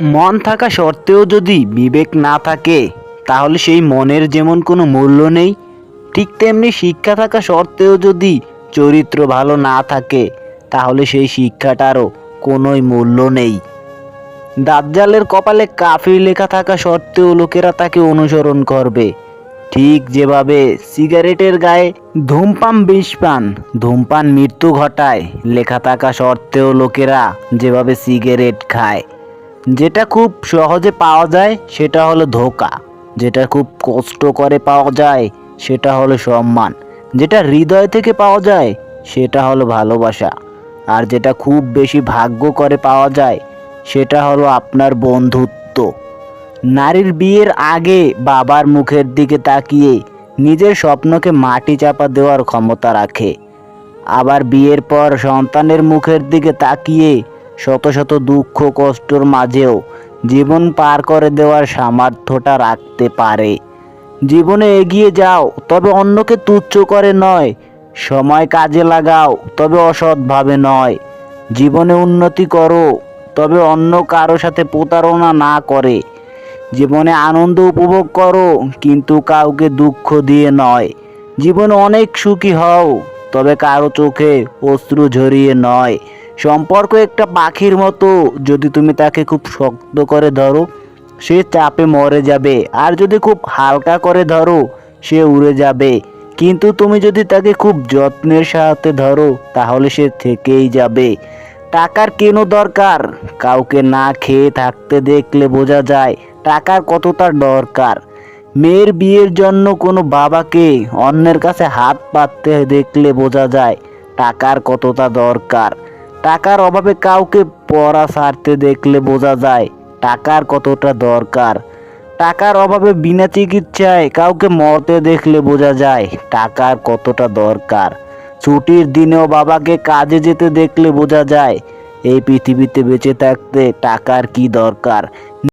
মন থাকা সত্ত্বেও যদি বিবেক না থাকে, তাহলে সেই মনের যেমন কোনো মূল্য নেই, ঠিক তেমনি শিক্ষা থাকা সত্ত্বেও যদি চরিত্র ভালো না থাকে, তাহলে সেই শিক্ষাটারও কোনোই মূল্য নেই। দাজ্জালের কপালে কাফির লেখা থাকা সত্ত্বেও লোকেরা তাকে অনুসরণ করবে। ঠিক যেভাবে সিগারেটের গায়ে ধূমপান বিষপান ধূমপান মৃত্যু ঘটায়, লেখা থাকা সত্ত্বেও লোকেরা যেভাবে সিগারেট খায়। যেটা খুব সহজে পাওয়া যায় সেটা হলো ধোকা। যেটা খুব কষ্ট করে পাওয়া যায় সেটা হলো সম্মান। যেটা হৃদয় থেকে পাওয়া যায় সেটা হলো ভালোবাসা। আর যেটা খুব বেশি ভাগ্য করে পাওয়া যায় সেটা হলো আপনার বন্ধুত্ব। নারীর বিয়ের আগে বাবার মুখের দিকে তাকিয়ে নিজের স্বপ্নকে মাটি চাপা দেওয়ার ক্ষমতা রাখে। আবার বিয়ের পর সন্তানের মুখের দিকে তাকিয়ে শত শত দুঃখ কষ্টর মাঝেও জীবন পার করে দেওয়ার সামর্থ্যটা রাখতে পারে। জীবনে এগিয়ে যাও, তবে অন্যকে তুচ্ছ করে নয়। সময় কাজে লাগাও, তবে অসৎভাবে নয়। জীবনে উন্নতি করো, তবে অন্য কারও সাথে প্রতারণা না করে। জীবনে আনন্দ উপভোগ করো, কিন্তু কাউকে দুঃখ দিয়ে নয়। জীবনে অনেক সুখী হও, তবে কারও চোখে অশ্রু ঝরিয়ে নয়। সম্পর্ক একটা পাখির মতো। যদি তুমি তাকে খুব শক্ত করে ধরো, সে চাপে মরে যাবে। আর যদি খুব হালকা করে ধরো, সে উড়ে যাবে। কিন্তু তুমি যদি তাকে খুব যত্নের সাথে ধরো, তাহলে সে থেকেই যাবে। টাকার কেন দরকার? কাউকে না খেয়ে থাকতে দেখলে বোঝা যায়, টাকার কতটা দরকার। মেয়ের বিয়ের জন্য কোনো বাবাকে অন্যের কাছে হাত পাততে দেখলে বোঝা যায়, টাকার কতটা দরকার। টাকার অভাবে কাউকে পড়া সারতে দেখলে বোঝা যায় টাকার কতটা দরকার। টাকার অভাবে বিনা চিকিৎসায় কাউকে মরতে দেখলে বোঝা যায় টাকার কতটা দরকার। ছুটির দিনেও বাবাকে কাজে যেতে দেখলে বোঝা যায় এই পৃথিবীতে বেঁচে থাকতে টাকার কি দরকার?